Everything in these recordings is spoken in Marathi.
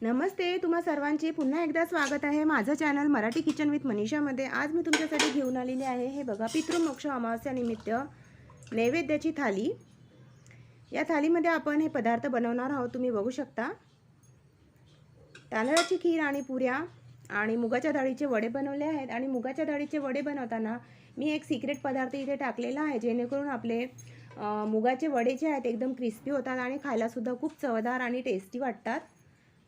नमस्ते तुम्हा सर्वांचे पुन्हा एकदा स्वागत आहे माझं चॅनल मराठी किचन विथ मनीषामध्ये आज मी तुमच्यासाठी घेऊन आलेली आहे हे बघा पितृमोक्ष अमावस्यानिमित्त नैवेद्याची थाली. या थालीमध्ये आपण हे पदार्थ बनवणार आहोत तुम्ही बघू शकता. तांदळाची खीर आणि पुऱ्या आणि मुगाच्या डाळीचे वडे बनवले आहेत. आणि मुगाच्या डाळीचे वडे बनवताना मी एक सिक्रेट पदार्थ इथे टाकलेला आहे जेणेकरून आपले मुगाचे वडे जे आहेत एकदम क्रिस्पी होतात आणि खायलासुद्धा खूप चवदार आणि टेस्टी वाटतात.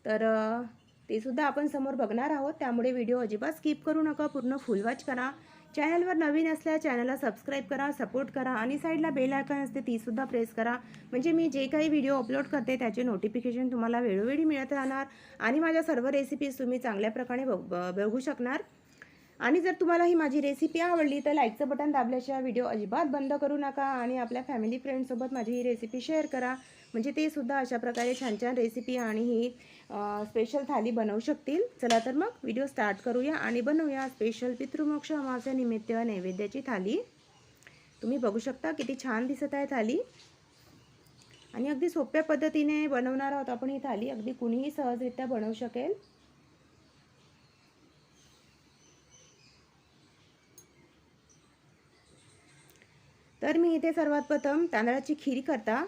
तर तेसुद्धा ते सुद्धा आपण समोर बघणार आहोत. त्यामुळे व्हिडिओ अजिबात स्किप करू नका. पूर्ण फुल वॉच करा. चॅनलवर नवीन असल्या चॅनलला सबस्क्राईब करा सपोर्ट करा आणि साईडला बेल आयकॉन असते तीसुद्धा प्रेस करा. म्हणजे मी जे काही व्हिडिओ अपलोड करते त्याचे नोटिफिकेशन तुम्हाला वेळोवेळी मिळत राहणार आणि माझ्या सर्व रेसिपीज तुम्ही चांगल्या प्रकारे बघ बघू शकणार. आणि जर तुम्हाला ही माझी रेसिपी आवडली तर लाईकचं बटन दाबल्याशिवाय व्हिडिओ अजिबात बंद करू नका आणि आपल्या फॅमिली फ्रेंडसोबत माझी ही रेसिपी शेअर करा. म्हणजे ते सुद्धा अशा प्रकारे छान छान रेसिपी आणि ही स्पेशल थाली बनवू शकतील. चला तर मग व्हिडिओ स्टार्ट करूया आणि बनवूया स्पेशल पितृमोक्ष अमावस्या निमित्त नैवेद्याची थाली. तुम्ही बघू शकता किती छान दिसत आहे थाली. आणि अगदी सोप्या पद्धतीने बनवणार आहोत आपण ही थाली. अगदी कुणीही सहजरित्या बनवू शकेल. तर मी इथे सर्वात प्रथम तांदळाची खीर करता.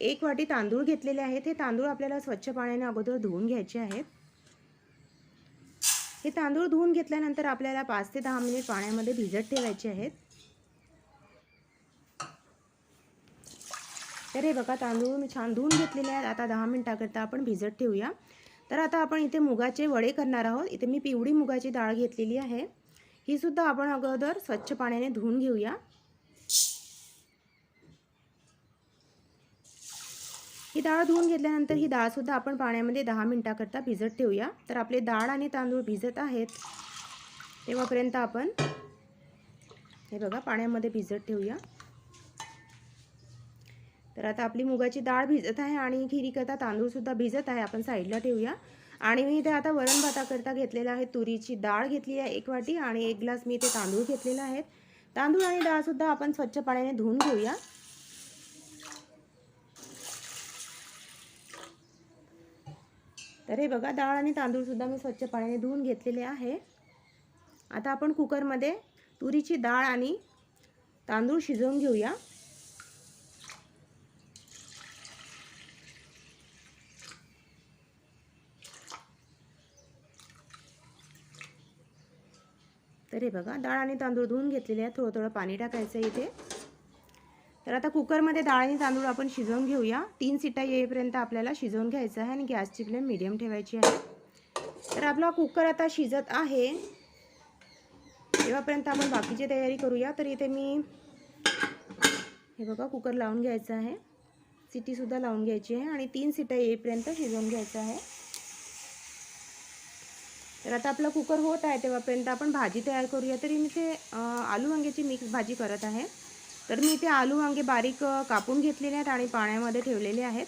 एक वाटी तांदूळ घेतलेले आहेत. हे तांदूळ आपल्याला स्वच्छ पाण्याने अगोदर धुवून घ्यायचे आहेत. हे तांदूळ धुवून घेतल्यानंतर आपल्याला पाच ते दहा मिनिट पाण्यामध्ये भिजत ठेवायचे आहेत. तर हे बघा तांदूळ मी छान धुवून घेतलेले आहेत. आता दहा मिनिटाकरता आपण भिजत ठेवूया. तर आता आपण इथे मुगाचे वडे करणार आहोत. इथे मी पिवळी मुगाची डाळ घेतलेली आहे. ही सुद्धा आपण अगोदर स्वच्छ पाण्याने धुवून घेऊया. डाळ धुवून घेतल्यानंतर ही डाळसुद्धा आपण पाण्यामध्ये दहा मिनटाकरता भिजत ठेवूया. तर आपले डाळ आणि तांदूळ भिजत आहेत. तेव्हापर्यंत आपण हे बघा पाण्यामध्ये भिजत ठेवूया. तर आता आपली मुगाची डाळ भिजत आहे आणि खिरीकरता तांदूळसुद्धा भिजत आहे. आपण साईडला ठेवूया. आणि मी इथे आता वरण भाताकरता घेतलेला आहे. तुरीची डाळ घेतली आहे एक वाटी आणि एक ग्लास मी इथे तांदूळ घेतलेला आहे. तांदूळ आणि डाळसुद्धा आपण स्वच्छ पाण्याने धुवून घेऊया. तर हे बघा डाळ आणि तांदूळसुद्धा मी स्वच्छ पाण्याने धुवून घेतलेले आहे. आता आपण कुकरमध्ये तुरीची डाळ आणि तांदूळ शिजवून घेऊया. तर हे बघा डाळ आणि तांदूळ धुवून घेतलेले आहे. थोडं थोडं पाणी टाकायचं आहे इथे. तर आता कुकरमध्ये डाळ आणि तांदूळ आपण शिजवून घेऊया. तीन सिटा येईपर्यंत आपल्याला शिजवून घ्यायचं आहे आणि गॅसची फ्लेम मिडियम ठेवायची आहे. तर आपला कुकर आता शिजत आहे. तेव्हापर्यंत आपण बाकीची तयारी करूया. तर इथे मी हे बघा कुकर लावून घ्यायचं आहे. सिटीसुद्धा लावून घ्यायची आहे आणि तीन सिटा येईपर्यंत शिजवून घ्यायचं आहे. तर आता आपला कुकर होत आहे तेव्हापर्यंत आपण भाजी तयार करूया. तरी मी ते आलू वांग्याची मिक्स भाजी करत आहे. तर मी इथे आलू वांगे बारीक कापून घेतलेले आहेत आणि पाण्यामध्ये ठेवलेले आहेत.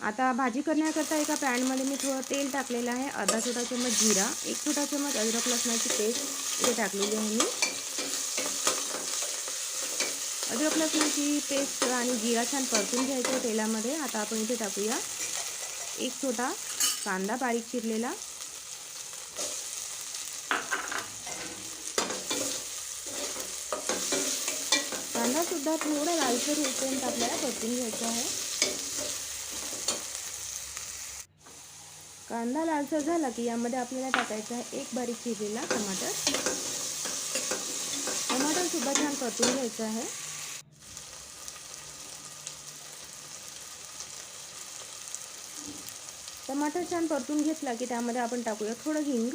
आता भाजी करण्याकरता एका पॅनमध्ये मी थोडं तेल टाकलेलं आहे. अर्धा छोटा चम्मच जिरा एक छोटा चम्मच अद्रक लसणाची पेस्ट इथे टाकलेली आहे मी. अद्रक लसणाची पेस्ट आणि जिरा छान परतून घ्यायचं आहे तेलामध्ये. आता आपण इथे टाकूया. एक छोटा कांदा बारीक चिरलेला कांदा सुद्धा थोडा लालसर होईपर्यंत आपल्याला परतून घ्यायचा आहे. कांदा लालसर झाला की यामध्ये आपल्याला टाकायचा आहे एक बारीक चिरलेला टमाटर. टमाटर सुद्धा छान परतून घ्यायचं आहे. टमाटर छान परतून घेतला की त्यामध्ये आपण टाकूया थोडं हिंग.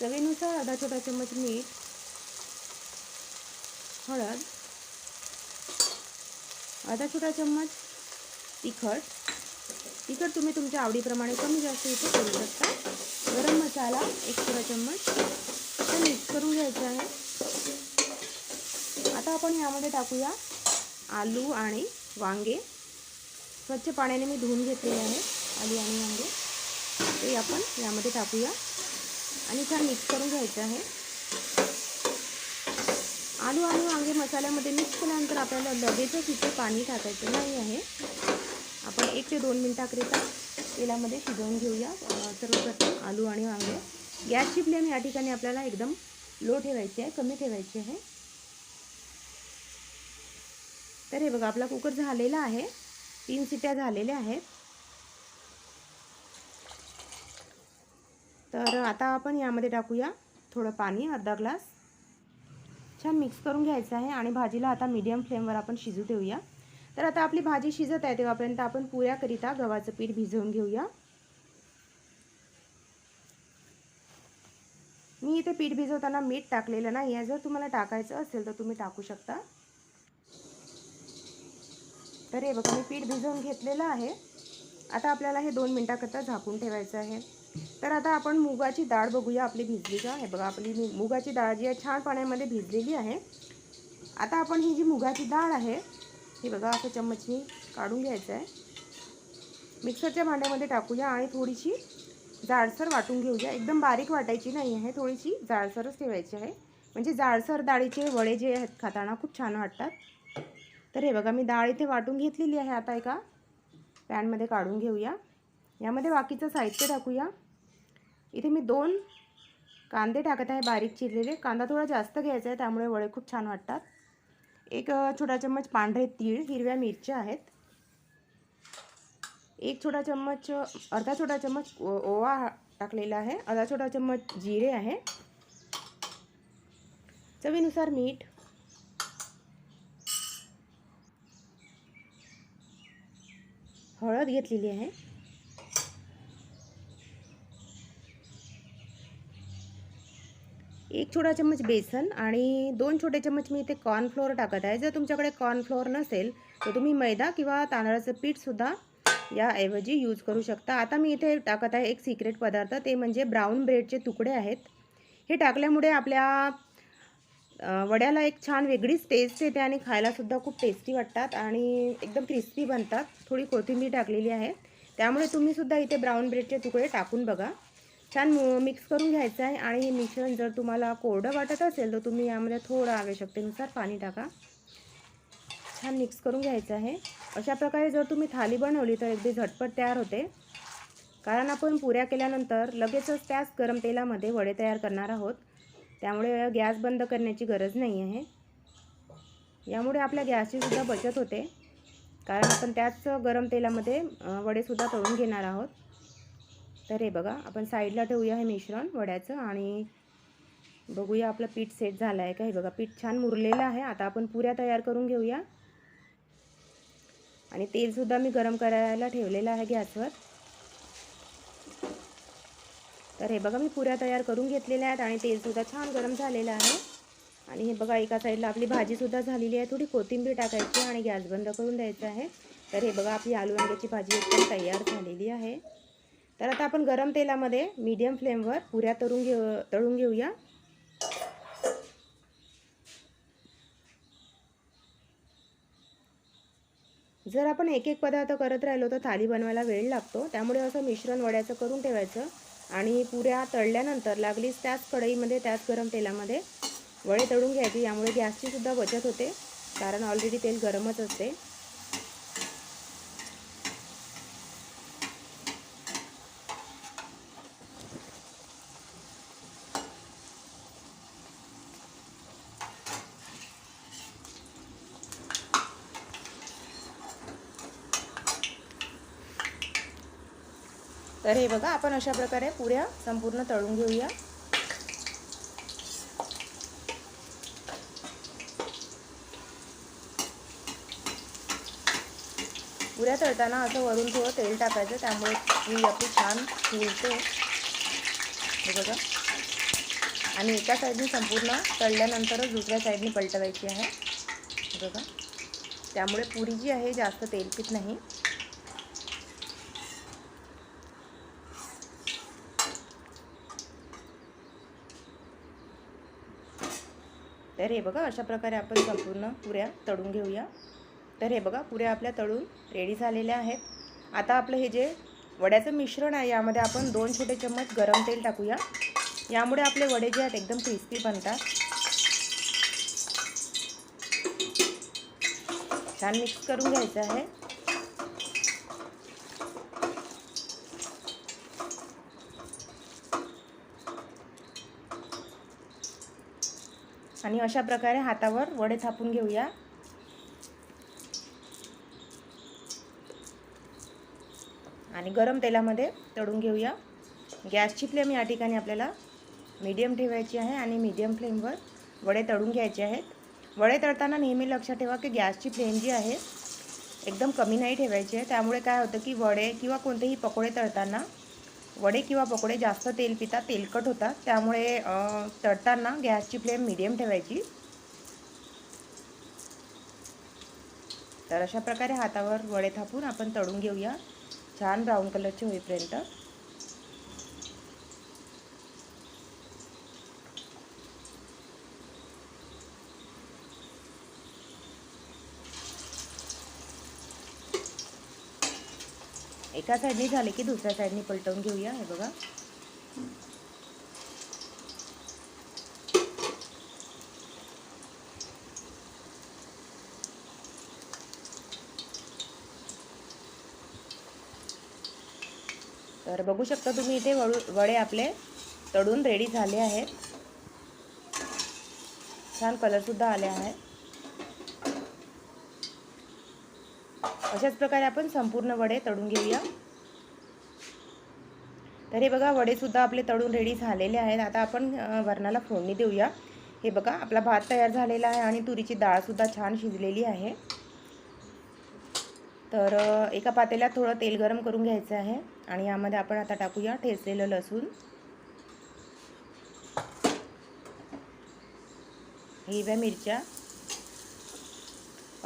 चवीनुसार अर्धा छोटा चम्मच मीठ. हळद अर्धा छोटा चम्मच तिखट. तिखट तुम्ही तुमच्या आवडीप्रमाणे कमी जास्त इथे करू शकता. गरम मसाला एक छोटा चम्मच. तर मिक्स करून घ्यायचं आहे. आता आपण यामध्ये टाकूया आलू आणि वांगे. स्वच्छ पाण्याने मी धुवून घेतलेले आहे आलू आणि वांगे. ते आपण यामध्ये टाकूया. आणि छान मिक्स करून घ्यायचं आहे. आलू आणि वांगे मसाल्यामध्ये मिक्स केल्यानंतर आपल्याला लगेचच इथे पाणी टाकायचं नाही आहे. आपण एक ते दोन मिनटाकरिता तेलामध्ये शिजवून घेऊया. सर्वप्रथम आलू आणि वांगे. गॅसची फ्लेम या ठिकाणी आपल्याला एकदम लो ठेवायची आहे कमी ठेवायची आहे. तर हे बघा आपला कुकर झालेला आहे. तीन सिट्या झालेल्या आहेत. तर आता आपण यामध्ये टाकूया थोडं पाणी अर्धा ग्लास. छान मिक्स करून घ्यायचं आहे आणि भाजीला आता मीडियम फ्लेमवर आपण शिजू देऊया. तर आता आपली भाजी शिजत आहे तेव्हापर्यंत आपण पुऱ्याकरिता गव्हाचं पीठ भिजवून घेऊया. मी इथे पीठ भिजवताना मीठ टाकलेलं नाही आहे. जर तुम्हाला टाकायचं असेल तर तुम्ही टाकू शकता. तर हे बघा मी पीठ भिजवून घेतलेलं आहे. आता आपल्याला हे दोन मिनटाकरता झाकून ठेवायचं आहे. तर आता आपण मुगाची डाळ बघूया आपली भिजली का? हे बघा आपली मुगाची डाळ जी आहे छान पाण्यामध्ये भिजलेली आहे. आता आपण ही जी मुगाची डाळ आहे ही बघा असं चम्मचनी काढून घ्यायचं आहे. मिक्सरच्या भांड्यामध्ये टाकूया आणि थोडीशी जाडसर वाटून घेऊया. एकदम बारीक वाटायची नाही आहे थोडीशी जाडसरच ठेवायची आहे. म्हणजे जाडसर डाळीचे वडे जे आहेत खाताना खूप छान वाटतात. तर हे बघा मी डाळ इथे वाटून घेतलेली आहे आता एका पॅनमध्ये काढून घेऊया. यामध्ये बाकीचं साहित्य टाकूया. इथे मी दोन कांदे टाकत आहे बारीक चिरलेले. कांदा थोडा जास्त घ्यायचा आहे त्यामुळे वडे खूप छान वाटतात. एक छोटा चम्मच पांढरे तीळ हिरव्या मिरच्या आहेत. एक छोटा चम्मच अर्धा छोटा चम्मच ओ- ओवा टाकलेला आहे. अर्धा छोटा चम्मच जिरे आहे. चवीनुसार मीठ. हळद घेतलेली आहे. एक छोटा चम्मच बेसन आणि दोन छोटे चम्मच मी इथे कॉर्नफ्लोअर टाकत आहे. जर तुमच्याकडे कॉर्नफ्लोअर नसेल तर तुम्ही मैदा किंवा तांदळाचं पीठसुद्धा याऐवजी यूज करू शकता. आता मी इथे टाकत आहे एक सिक्रेट पदार्थ ते म्हणजे ब्राऊन ब्रेडचे तुकडे आहेत. हे टाकल्यामुळे आपल्या वड्याला एक छान वेगळीच टेस्ट येते आणि खायलासुद्धा खूप टेस्टी वाटतात आणि एकदम क्रिस्पी बनतात. थोडी कोथिंबीर टाकलेली आहे. त्यामुळे तुम्हीसुद्धा इथे ब्राऊन ब्रेडचे तुकडे टाकून बघा. छान मिक्स करून घ्यायचं आहे आणि हे मिश्रण जर तुम्हाला कोरडं वाटत असेल तर तुम्ही यामध्ये थोडं आवश्यकतेनुसार पाणी टाका. छान मिक्स करून घ्यायचं आहे. अशा प्रकारे जर तुम्ही थाली बनवली तर अगदी झटपट तयार होते. कारण आपण पुऱ्या केल्यानंतर लगेचच त्याच गरम तेलामध्ये वडे तयार करणार आहोत. त्यामुळे गॅस बंद करण्याची गरज नाही आहे. यामुळे आपल्या गॅसची सुद्धा बचत होते. कारण आपण त्याच गरम तेलामध्ये वडेसुद्धा तळून घेणार आहोत. तर हे बघा आपण साईडला ठेवूया हे मिश्रण वड्याचं आणि बघूया आपलं पीठ सेट झालं आहे का. हे बघा पीठ छान मुरलेलं आहे. आता आपण पुऱ्या तयार करून घेऊया. आणि तेलसुद्धा मी गरम करायला ठेवलेलं आहे गॅसवर. तर हे बघा मी पुऱ्या तयार करून घेतलेल्या आहेत आणि तेलसुद्धा छान गरम झालेलं आहे. आणि हे बघा एका साईडला आपली भाजीसुद्धा झालेली आहे. थोडी कोथिंबीर टाकायची आणि गॅस बंद करून द्यायचा आहे. तर हे बघा आपली आलू वांग्याची भाजी एकदम तयार झालेली आहे. तर आता आपण गरम तेलामध्ये मीडियम फ्लेमवर पुऱ्या तळून घेऊ तळून घेऊया. जर आपण एक एक पदार्थ करत राहिलो तर थाली बनवायला वेळ लागतो. त्यामुळे असं मिश्रण वड्याचं करून ठेवायचं. आणि पुऱ्या तळल्यानंतर लागलीच त्याच कढईमध्ये त्याच गरम तेलामध्ये वडे तळून घ्यायची. यामुळे गॅसची सुद्धा बचत होते कारण ऑलरेडी तेल गरमच असते. तर हे बघा आपण अशा प्रकारे पुऱ्या संपूर्ण तळून घेऊया. पुऱ्या तळताना असं वरून थोडं तेल टाकायचं त्यामुळे ती आपली छान फुलते. हे बघा. आणि एका साईडने संपूर्ण तळल्यानंतरच दुसऱ्या साईडने पलटवायची आहे. बघा. त्यामुळे पुरी जी आहे जास्त तेलपीत नाही. तर हे बघा अशा प्रकारे आपण संपूर्ण पुऱ्या तळून घेऊया. तर हे बघा पुऱ्या आपल्या तळून रेडी झालेल्या आहेत. आता आपलं हे जे वड्याचं मिश्रण आहे यामध्ये आपण दोन छोटे चम्मच गरम तेल टाकूया. यामुळे आपले वडे जे आहेत एकदम क्रिस्पी बनतात. छान मिक्स करून घ्यायचं आहे. आणि अशा प्रकारे हातावर वडे थापून घेऊया. आणि गरम तेलामध्ये तळून घेऊया. गॅसची फ्लेम या ठिकाणी आपल्याला मीडियम ठेवायची आहे आणि मीडियम फ्लेमवर वडे तळून घ्यायचे आहेत. वडे तळताना नेहमी लक्षात ठेवा की गॅसची फ्लेम जी आहे एकदम कमी नाही ठेवायची आहे. त्यामुळे काय होतं की वडे किंवा कोणतेही पकोडे तळताना वडे किंवा पकोडे जास्त तेल पितात तेलकट होतात. त्यामुळे तळताना गॅसची फ्लेम मिडियम ठेवायची. तर अशा प्रकारे हातावर वडे थापून आपण तळून घेऊया. छान ब्राऊन कलरचे होईपर्यंत. एका साईडने झाले की दुसऱ्या साईडने पलटवून घेऊया हे बघा. तर बघू शकता तुम्ही इथे वडू वडे आपले तळून रेडी झाले आहेत. छान कलरसुद्धा आले आहेत. अशाच प्रकारे आपण संपूर्ण वडे तळून घेऊया. तर हे बघा वडेसुद्धा आपले तळून रेडी झालेले आहेत. आता आपण वरणाला फोडणी देऊया. हे बघा आपला भात तयार झालेला आहे आणि तुरीची डाळसुद्धा छान शिजलेली आहे. तर एका पातेल्यात थोडं तेल गरम करून घ्यायचं आहे आणि यामध्ये आपण आता टाकूया ठेचलेलं लसूण. हिरव्या मिरच्या.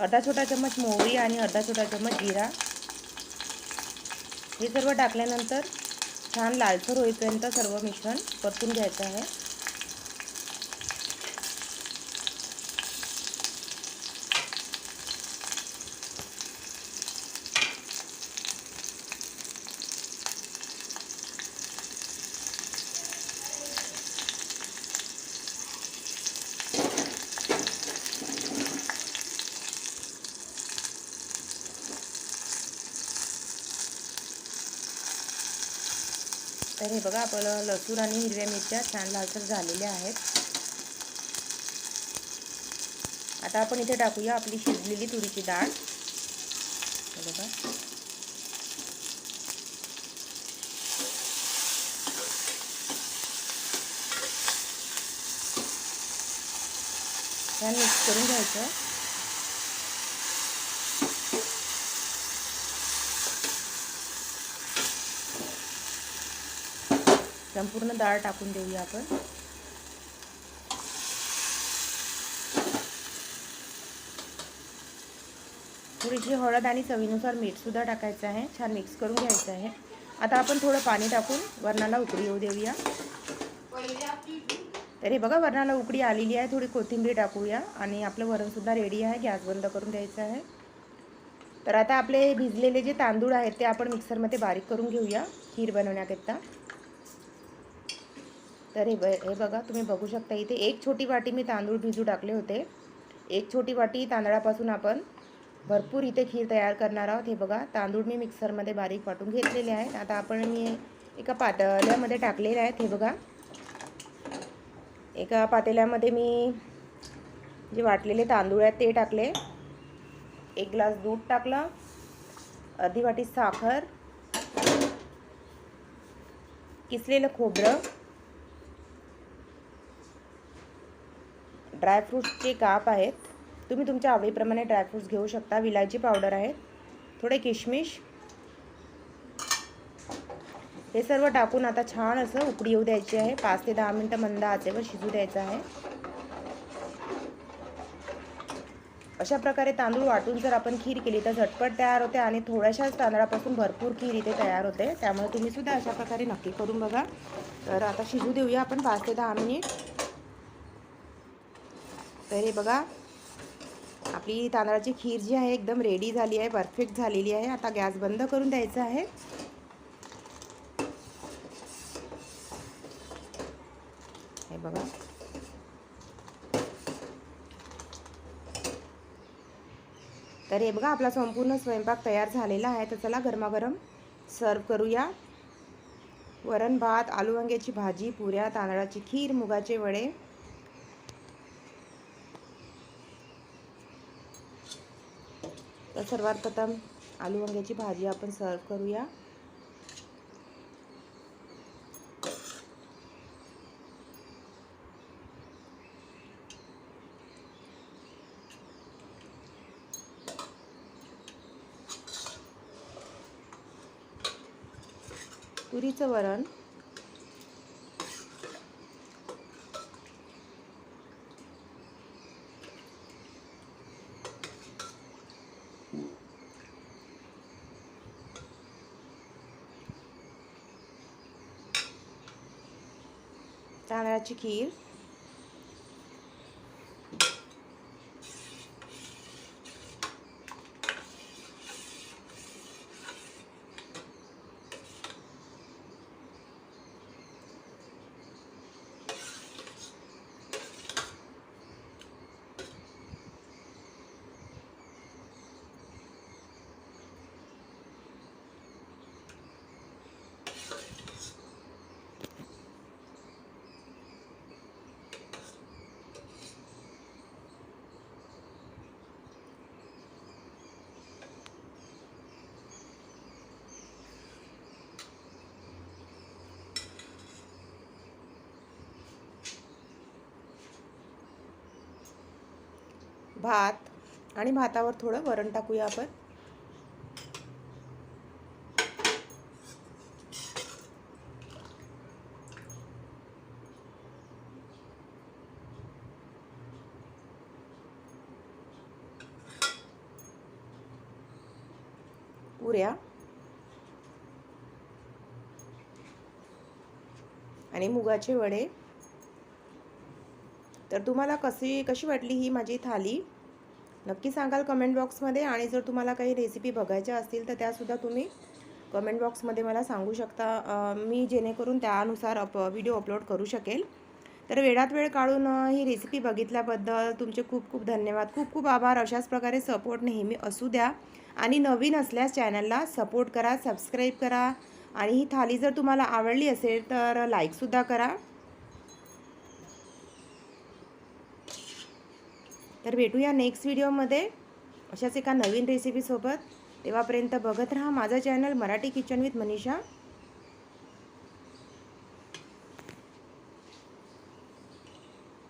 अर्धा छोटा चम्मच मोहरी आणि अर्धा छोटा चम्मच जिरा. हे सर्व टाकल्यानंतर छान लालसर होईपर्यंत सर्व मिश्रण परतून घ्यायचं आहे. तर हे बघा आपलं लसूण आणि हिरव्या मिरच्या छान लालसर झालेल्या आहेत. आता आपण इथे टाकूया आपली शिजलेली तुरीची डाळ. बघा. छान मिक्स करून घ्यायचं. संपूर्ण डाळ टाकून देऊया आपण. थोडीशी हळद आणि चवीनुसार मीठसुद्धा टाकायचं आहे. छान मिक्स करून घ्यायचं आहे. आता आपण थोडं पाणी टाकून वरणाला उकडी येऊ देऊया. तर हे बघा वरणाला उकडी आलेली आहे. थोडी कोथिंबीर टाकूया आणि आपलं वरणसुद्धा रेडी आहे. गॅस बंद करून द्यायचं आहे. तर आता आपले भिजलेले जे तांदूळ आहेत ते आपण मिक्सरमध्ये बारीक करून घेऊया. खीर बनवण्याकरिता. तर हे ब हे बघा तुम्ही बघू शकता इथे एक छोटी वाटी मी तांदूळ भिजू टाकले होते. एक छोटी वाटी तांदळापासून आपण भरपूर इथे खीर तयार करणार आहोत. हे बघा तांदूळ मी मिक्सरमध्ये बारीक वाटून घेतलेले आहेत. आता आपण मी एका पातेल्यामध्ये टाकलेले आहेत. हे बघा एका पातेल्यामध्ये मी जे वाटलेले तांदूळ आहेत ते टाकले. एक ग्लास दूध टाकलं अर्धी वाटी साखर किसलेलं खोबरं ड्रायफ्रूट्सचे काप आहेत. तुम्ही तुमच्या आवडीप्रमाणे ड्रायफ्रूट्स घेऊ शकता. विलायची पावडर आहे. थोडे किशमिश. हे सर्व टाकून आता छान असं उकडी येऊ द्यायची आहे. पाच ते दहा मिनटं मंद आचेवर शिजू द्यायचं आहे. अशा प्रकारे तांदूळ वाटून जर आपण खीर केली तर झटपट तयार होते आणि थोड्याशाच तांदळापासून भरपूर खीर इथे तयार होते. त्यामुळे तुम्हीसुद्धा अशा प्रकारे नक्की करून बघा. तर आता शिजू देऊया आपण पाच ते दहा मिनिट. तर हे बघा आपली तांदळाची खीर जी आहे एकदम रेडी झाली आहे परफेक्ट झालेली आहे. आता गॅस बंद करून द्यायचा आहे. हे बघा. तर हे बघा आपला संपूर्ण स्वयंपाक तयार झालेला आहे. तर चला गरमागरम सर्व करूया. वरण भात आलू वांग्याची भाजी पुऱ्या तांदळाची खीर मुगाचे वडे. तर सर्वात प्रथम आलू वांग्याची भाजी आपण सर्व करूया. तुरीचं वरण तांदळाची खीर भात आणि भातावर थोडं वरण टाकूया आपण. पुऱ्या आणि मुगाचे वडे. तर तुम्हाला कशी कशी वाटली ही माझी थाली? नक्की सांगाल कमेंट बॉक्समध्ये आणि जर तुम्हाला काही रेसिपी बघायच्या असतील तर त्यासुद्धा तुम्ही कमेंट बॉक्समध्ये मला सांगू शकता. मी जेणेकरून त्यानुसार अप व्हिडिओ अपलोड करू शकेल. तर वेळात वेळ काढून ही रेसिपी बघितल्याबद्दल तुमचे खूप खूप धन्यवाद. खूप खूप आभार. अशाच प्रकारे सपोर्ट नेहमी असू द्या. आणि नवीन असल्यास चॅनलला सपोर्ट करा सबस्क्राईब करा. आणि ही थाली जर तुम्हाला आवडली असेल तर लाईकसुद्धा करा. तर भेटूया नेक्स्ट व्हिडिओमध्ये अशाच एका नवीन रेसिपीसोबत तेव्हापर्यंत बघत राहा माझा channel Marathi kitchen with Manisha.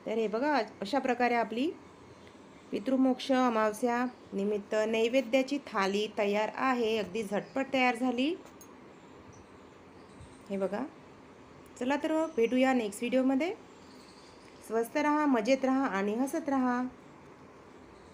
तर हे बघा अशा प्रकारे आपली पितृमोक्ष अमावस्या निमित्त नैवेद्याची थाली तयार आहे. अगदी झटपट तयार झाली. हे बघा. चला तर भेटूया नेक्स्ट व्हिडिओमध्ये स्वस्त रहा मजेत राहा आणि हसत रहा.